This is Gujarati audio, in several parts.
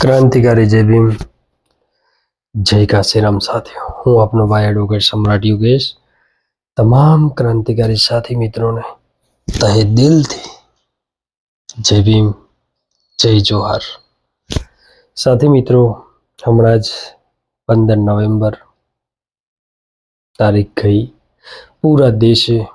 ક્રાંતિકારી જય ભીમ. જય કાશીરામ સાથે હું આપનો ભાઈ એડવોકેટ સમ્રાટ યોગેશ. તમામ ક્રાંતિકારી સાથી મિત્રોને તહે દિલથી જય ભીમ, જય જોહાર. સાથી મિત્રો, હમણાં જ પંદર નવેમ્બર તારીખ ગઈ. પૂરા દેશે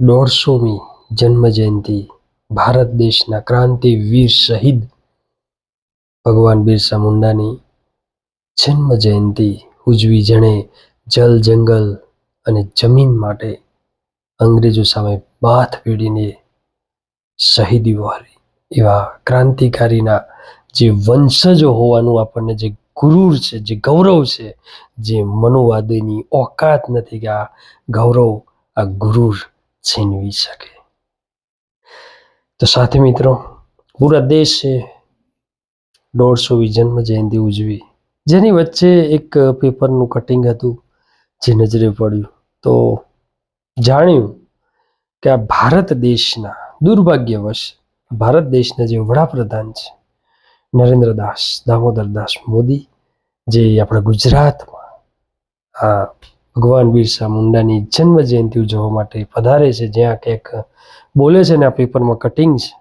દોઢસોમી જન્મ જયંતિ ભારત દેશના ક્રાંતિવીર શહીદ ભગવાન બિરસા મુંડાની જન્મ જયંતિ ઉજવી જેણે જલ, જંગલ અને જમીન માટે અંગ્રેજો સામે બાથ પીડીને શહીદી વહારી. એવા ક્રાંતિકારીના જે વંશજો હોવાનું આપણને જે ગુરુર છે, જે ગૌરવ છે, જે મનોવાદીની ઓકાત નથી કે આ ગૌરવ, આ ગુરુર છીનવી શકે. તો સાથે મિત્રો, પૂરા દેશે દોઢસોવી જન્મ જયંતિ ઉજવી. જેની વચ્ચે એક પેપરનું કટિંગ હતું, જે નજરે પડ્યું. તો જાણ્યું કે આ ભારત દેશના દુર્ભાગ્યવશ, ભારત દેશના જે વડાપ્રધાન છે, નરેન્દ્ર દાસ, દામોદર દાસ મોદી, જે આપણા ગુજરાતમાં આ ભગવાન બિરસા મુંડાની જન્મ જયંતિ ઉજવવા માટે પધારે છે, જ્યાં કંઈક બોલે છે ને આ પેપરમાં કટિંગ છે,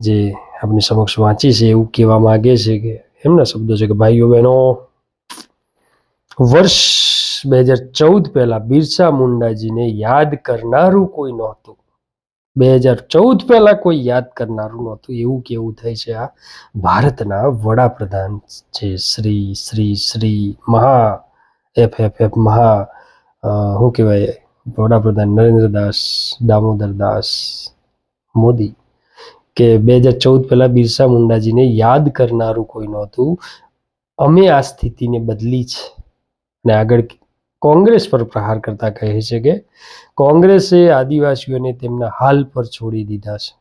જે આપણી સમક્ષ વાંચી છે, એવું કહેવા માંગે છે કે એમના શબ્દો છે કે, ભાઈઓ બહેનો, વર્ષ બે હજાર ચૌદ પહેલા બિરસા મુંડાજીને યાદ કરનારું કોઈ નહોતું. બે હજાર ચૌદ પહેલા કોઈ યાદ કરનારું નહોતું. એવું કેવું થાય છે આ ભારતના વડાપ્રધાન છે શ્રી શ્રી શ્રી મહા એફ એફ એફ મહા શું કહેવાય? વડાપ્રધાન નરેન્દ્ર દાસ દામોદર દાસ મોદી. કે બે હજાર ચૌદ પહેલા બિરસા મુંડાજીને યાદ કરનારું કોઈ નહોતું. અમે આ સ્થિતિને બદલી છે. અને આગળ કોંગ્રેસ પર પ્રહાર કરતા કહે છે કે કોંગ્રેસે આદિવાસીઓને તેમના હાલ પર છોડી દીધા છે.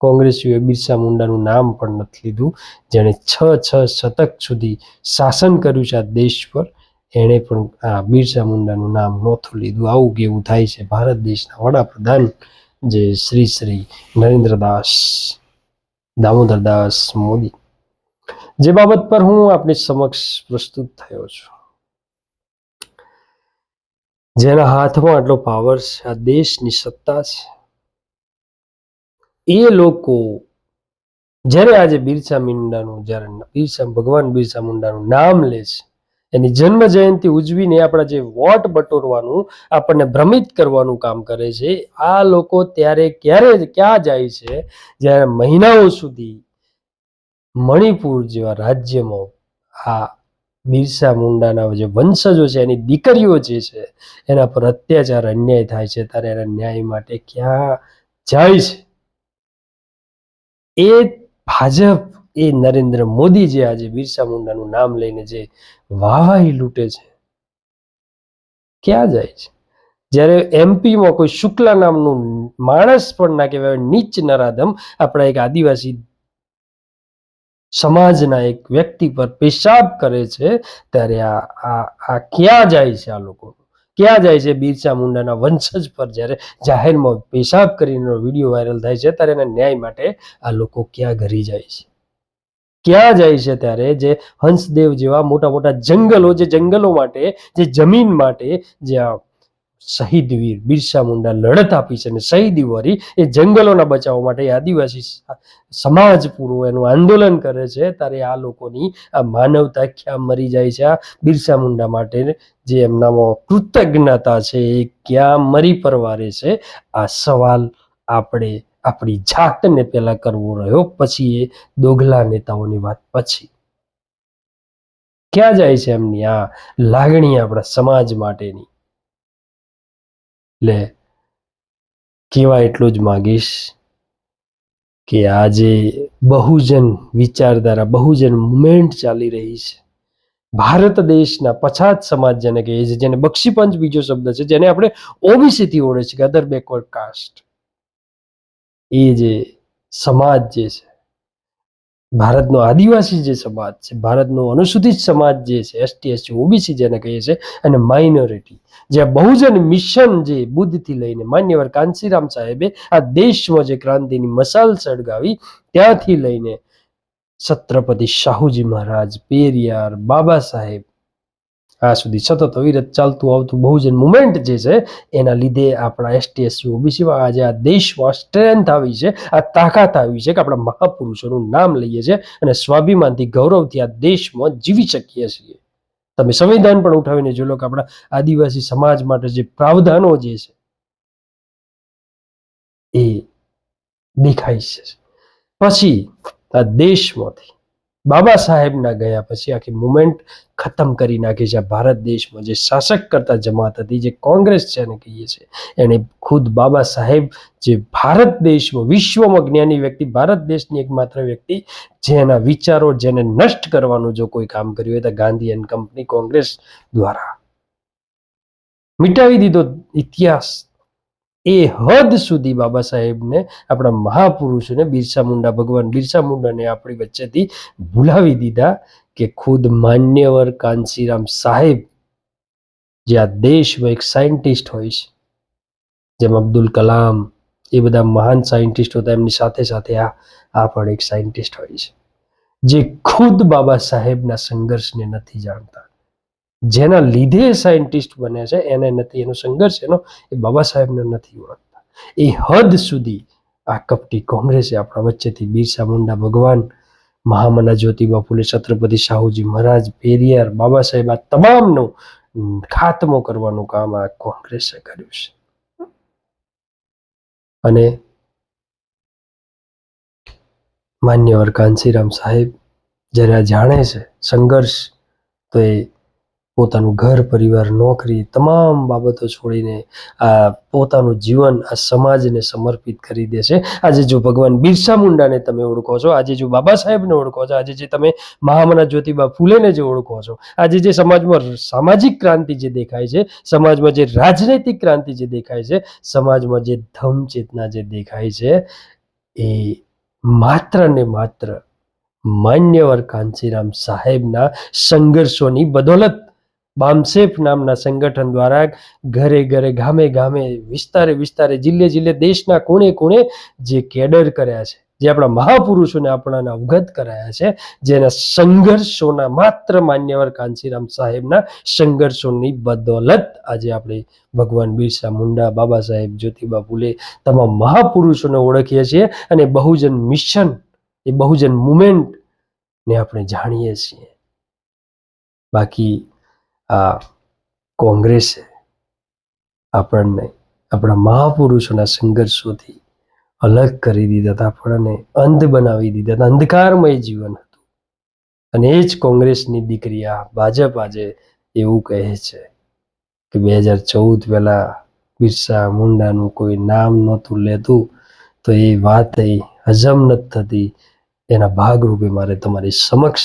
કોંગ્રેસીઓએ બિરસા મુંડાનું નામ પણ નથી લીધું. જેણે છ છ શતક સુધી શાસન કર્યું છે આ દેશ પર. એણે પણ આ બિરસા મુંડાનું નામ નહોતું લીધું. આવું કેવું થાય છે? ભારત દેશના વડાપ્રધાન જે શ્રી શ્રી નરેન્દ્રદાસ દામોદરદાસ મોદી. જે બાબત પર હું આપની સમક્ષ પ્રસ્તુત થયો છું. જેના હાથમાં આટલો પાવર છે, આ દેશની સત્તા છે. એ લોકો જ્યારે આજે બિરસા મુંડાનું, જ્યારે બિરસા ભગવાન બિરસા મુંડાનું નામ લે છે એની જન્મ જયંતિ ઉજવીને આપણા જે વોટ બટોરવાનું આપણને ભ્રમિત કરવાનું કામ કરે છે, આ લોકો ત્યારે ક્યારે, ક્યાં જાય છે? જ્યારે મહિનાઓ સુધી મણિપુર જેવા રાજ્યમાં આ બિરસા મુંડાના જે વંશજો છે, એની દીકરીઓ જે છે, એના પર અત્યાચાર, અન્યાય થાય છે, ત્યારે એના ન્યાય માટે ક્યાં જાય છે? એ ભાજપ એ નરેન્દ્ર મોદી જે આજે બિરસા મુંડાનું નામ લઈને જે વાહવાહી લૂંટે છે, ક્યાં જાય છે? જ્યારે એમપીમાં કોઈ શુક્લા નામનું માણસ પણ ના કહેવાય નીચ નરાધમ આપણા એક આદિવાસી સમાજના એક વ્યક્તિ પર પેશાબ કરે છે, ત્યારે આ આ ક્યાં જાય છે આ લોકો? ક્યાં જાય છે બિરસા મુંડાના વંશજ પર જ્યારે જાહેરમાં પેશાબ કરીને વીડિયો વાયરલ થાય છે, ત્યારે એના ન્યાય માટે આ લોકો ક્યાં ઘરી જાય છે? ક્યાં જાય છે ત્યારે જે હંસદેવ જેવા મોટા મોટા જંગલો, જે જંગલો માટે, જે જમીન માટે જે આ શહીદ વીર બિરસા મુંડા લડત આપી છે અને શહીદ વરી એ જંગલોના બચાવવા માટે આદિવાસી સમાજ પૂરો એનું આંદોલન કરે છે. ત્યારે આ લોકોની આ માનવતા ક્યાં મરી જાય છે? આ બિરસા મુંડા માટે જે એમનામાં કૃતજ્ઞતા છે એ ક્યાં મરી પરવારે છે? આ સવાલ આપણે આપણી જાતને પહેલા કરવો રહ્યો, પછી એ દોગલા નેતાઓની વાત પછી. ક્યાં જાય છે એમની આ લાગણી આપણા સમાજ માટેની? એટલે કેવા એટલું જ માગીશ કે આજે બહુજન વિચારધારા, બહુજન મુમેન્ટ ચાલી રહી છે. ભારત દેશના પછાત સમાજ જેને કહીએ છીએ, જેને બક્ષીપંચ બીજો શબ્દ છે, જેને આપણે ઓબીસી થી ઓળે છે કે અધર બેકવર્ડ કાસ્ટ. એ જે સમાજ જે છે, ભારતનો આદિવાસી જે સમાજ છે, ભારતનો અનુસૂચિત સમાજ જે છે એસટી એસસી ઓબીસી જેને કહીએ છીએ અને માઇનોરિટી જે બહુજન મિશન જે બુદ્ધથી લઈને માન્યવર કાંસીરામ સાહેબે આ દેશમાં જે ક્રાંતિની મસાલ સળગાવી, ત્યાંથી લઈને છત્રપતિ શાહુજી મહારાજ, પેરિયાર, બાબા સાહેબ આ સુધી સતત અવિરત ચાલતું આવતું બહુજન મુવમેન્ટ જે છે, એના લીધે આપણા એસટી એસસી ઓબીસીમાં આજે આ દેશમાં સ્ટ્રેન્થ આવી છે, આ તાકાત આવી છે કે આપણા મહાપુરુષોનું નામ લઈએ છીએ અને સ્વાભિમાનથી ગૌરવથી આ દેશમાં જીવી શકીએ છીએ. તમે સંવિધાન પણ ઉઠાવીને જોઈ લો કે આપણા આદિવાસી સમાજ માટે જે પ્રાવધાનો જે છે, એ દેખાય છે. પછી આ દેશમાંથી બાબા સાહેબના ગયા પછી આખી મુમેન્ટ ખતમ કરી નાખી છે. ભારત દેશમાં જે શાસક કરતા જમાત હતી, જે કોંગ્રેસ છે એને કહીએ છીએ, એને ખુદ બાબા સાહેબ જે ભારત દેશમાં, વિશ્વમાં જ્ઞાની વ્યક્તિ, ભારત દેશની એકમાત્ર વ્યક્તિ, જેના વિચારો, જેને નષ્ટ કરવાનું જો કોઈ કામ કર્યું હોય તો ગાંધી એન્ડ કંપની કોંગ્રેસ દ્વારા. મિટાવી દીધો ઇતિહાસ એ હદ સુધી બાબા સાહેબને આપણા મહાપુરુષોને બિરસા મુંડા, ભગવાન બિરસા મુંડાને આપણી વચ્ચેથી ભૂલાવી દીધા કે ખુદ માન્યવર કાંશીરામ સાહેબ, જે આ દેશમાં એક સાયન્ટિસ્ટ હોય છે, જેમ અબ્દુલ કલામ, એ બધા મહાન સાયન્ટિસ્ટ હતા, એમની સાથે સાથે આ આ પણ એક સાયન્ટિસ્ટ હોય છે, જે ખુદ બાબા સાહેબના સંઘર્ષને નથી જાણતા. જેના લીધે સાયન્ટિસ્ટ બને છે, એને નથી, એનો સંઘર્ષ એનો એ બાબા સાહેબને નથી ઓળખતા. એ હદ સુધી આ કપટી કોંગ્રેસે આપણા વચ્ચેથી બિરસા મુંડા, ભગવાન મહામના જ્યોતિબા ફુલે છત્રપતિ શાહુજી મહારાજ, પેરિયાર, બાબા સાહેબ, આ તમામનું ખાતમો કરવાનું કામ આ કોંગ્રેસે કર્યું છે. અને માન્યવર કાંસીરામ સાહેબ જ્યારે આ જાણે છે સંઘર્ષ, તો એ પોતાનું ઘર, પરિવાર, નોકરી તમામ બાબતો છોડીને આ પોતાનું જીવન, આ સમાજને સમર્પિત કરી દે છે. આજે જો ભગવાન બિરસા મુંડાને તમે ઓળખો છો, આજે જો બાબા સાહેબને ઓળખો છો, આજે જે તમે મહામના જ્યોતિબા ફૂલેને જે ઓળખો છો, આજે જે સમાજમાં સામાજિક ક્રાંતિ જે દેખાય છે, સમાજમાં જે રાજનૈતિક ક્રાંતિ જે દેખાય છે, સમાજમાં જે ધમ ચેતના જે દેખાય છે, એ માત્ર ને માત્ર માન્યવર કાંચીરામ સાહેબના સંઘર્ષોની બદોલત બામસેફ નામના સંગઠન દ્વારા ઘરે ઘરે, ગામે ગામે, વિસ્તારે વિસ્તારે, જિલ્લે જિલ્લે દેશના ખૂણે ખૂણે જે કેડર કર્યા છે, જે આપણા મહાપુરુષોને આપણાને અવગત કરાયા છે, જેના સંઘર્ષોના માત્ર માન્યવર કાંચીરામ સાહેબના સંઘર્ષોની બદોલત આજે આપણે ભગવાન બિરસા મુંડા, બાબા સાહેબ, જ્યોતિબા ફૂલે તમામ મહાપુરુષોને ઓળખીએ છીએ અને બહુજન મિશન, એ બહુજન મુમેન્ટ ને આપણે જાણીએ છીએ. બાકી આ કોંગ્રેસે આપણને આપણા મહાપુરુષોના સંઘર્ષોથી અલગ કરી દીધા હતા, આપણને અંધ બનાવી દીધા હતા, અંધકારમય જીવન હતું. અને એ જ કોંગ્રેસની દીકરી આ ભાજપ આજે એવું કહે છે કે બે હજાર ચૌદ પહેલા બિરસા મુંડાનું કોઈ નામ નહોતું લેતું, તો એ વાત એ હજમ નથી થતી, એના ભાગરૂપે મારે તમારી સમક્ષ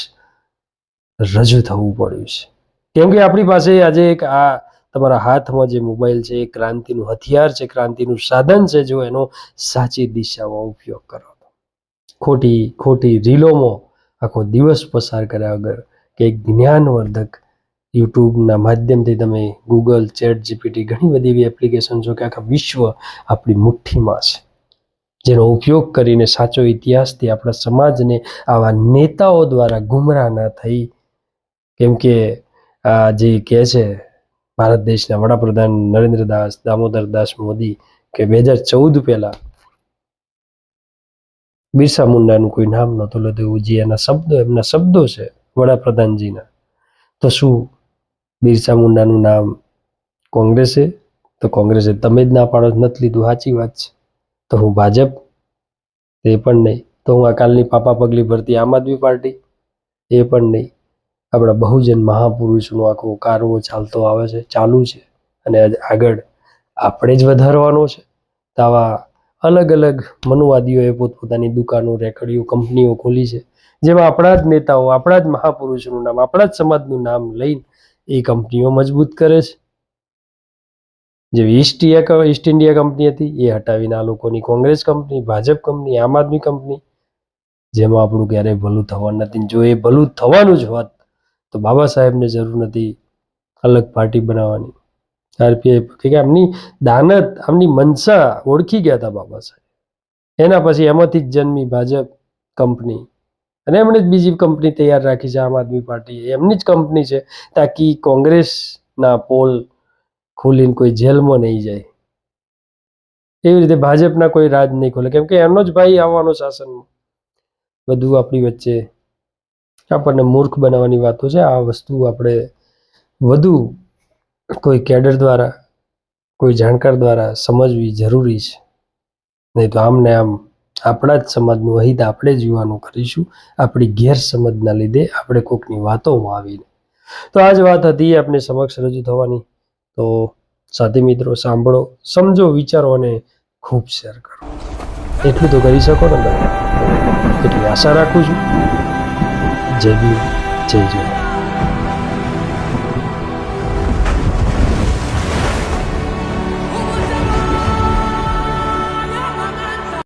રજૂ થવું પડ્યું છે. કેમ કે આપણી પાસે આજે એક આ તમારા હાથમાં જે મોબાઈલ છે, એ ક્રાંતિનું હથિયાર છે, ક્રાંતિનું સાધન છે, જો એનો સાચી દિશામાં ઉપયોગ કરો ખોટી ખોટી રીલોમાં આખો દિવસ પસાર કર્યા વગર કે એક જ્ઞાનવર્ધક યુટ્યુબના માધ્યમથી તમે ગૂગલ ચેટ જીપીટી ઘણી બધી એવી એપ્લિકેશન છો કે આખા વિશ્વ આપણી મુઠ્ઠીમાં છે. જેનો ઉપયોગ કરીને સાચો ઇતિહાસથી આપણા સમાજને આવા નેતાઓ દ્વારા ગુમરાહ ના થઈ. કેમ કે જે કહે છે, ભારત દેશના વડાપ્રધાન નરેન્દ્ર દાસ, દામોદર દાસ મોદી કે બે હજાર ચૌદ પહેલા બિરસા મુંડાનું કોઈ નામ નહોતું એવું જે એના શબ્દો, એમના શબ્દો છે વડાપ્રધાનજીના. તો શું બિરસા મુંડાનું નામ કોંગ્રેસે? તો કોંગ્રેસે તમે જ ના પાડો, નથી લીધું, સાચી વાત છે. તો હું ભાજપ? એ પણ નહીં. તો હું આ કાલની પાપા પગલી ભરતી આમ આદમી પાર્ટી? એ પણ નહીં. આપણા બહુજન મહાપુરુષનો આખો કારવો ચાલતો આવે છે, ચાલુ છે અને આગળ આપણે જ વધારવાનો છે. આવા અલગ અલગ મનુવાદીઓએ પોતપોતાની દુકાનો, રેકડીઓ, કંપનીઓ ખોલી છે, જેમાં આપણા જ નેતાઓ, આપણા જ મહાપુરુષનું નામ, આપણા જ સમાજનું નામ લઈને એ કંપનીઓ મજબૂત કરે છે. જે east India east India company હતી, એ હટાવીને આ લોકોની કોંગ્રેસ કંપની, ભાજપ કંપની, આમ આદમી કંપની, જેમાં આપણું ક્યારેય ભલું થવાનું નથી. જો એ ભલું થવાનું જ હોત તો બાબા સાહેબને જરૂર નથી અલગ પાર્ટી બનાવવાની. આરપીઆઈ કે આમની દાનત, આમની મનસા ઓળખી ગયા હતા બાબા સાહેબ. એના પછી એમાંથી જ જન્મી ભાજપ કંપની. અને એમણે જ બીજી કંપની તૈયાર રાખી છે, આમ આદમી પાર્ટી. એમની જ કંપની છે, તાકી કોંગ્રેસના પોલ ખોલીને કોઈ જેલમાં નહીં જાય. એવી રીતે ભાજપના કોઈ રાજ નહીં ખોલે. કેમ કે એમનો જ ભાઈ આવવાનો શાસનમાં. બધું આપણી વચ્ચે આપણને મૂર્ખ બનાવવાની વાતો છે. આ વસ્તુ આપણે વધુ કોઈ કેડર દ્વારા, કોઈ જાણકાર દ્વારા સમજવી જરૂરી છે. નહીં તો આમને આમ આપણા જ સમાજનું અહિત આપણે જ યુવાનો કરીશું. આપણી ગેરસમજના લીધે આપણે કોકની વાતોમાં આવીને. તો આ જ વાત હતી આપને સમક્ષ રજૂ થવાની. તો સાથી મિત્રો, સાંભળો, સમજો, વિચારો અને ખૂબ શેર કરો. એટલું તો કરી શકો ને તમે. એટલી આશા રાખું છું. જય ભીમ જય જય